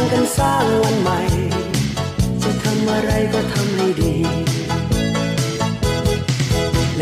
ง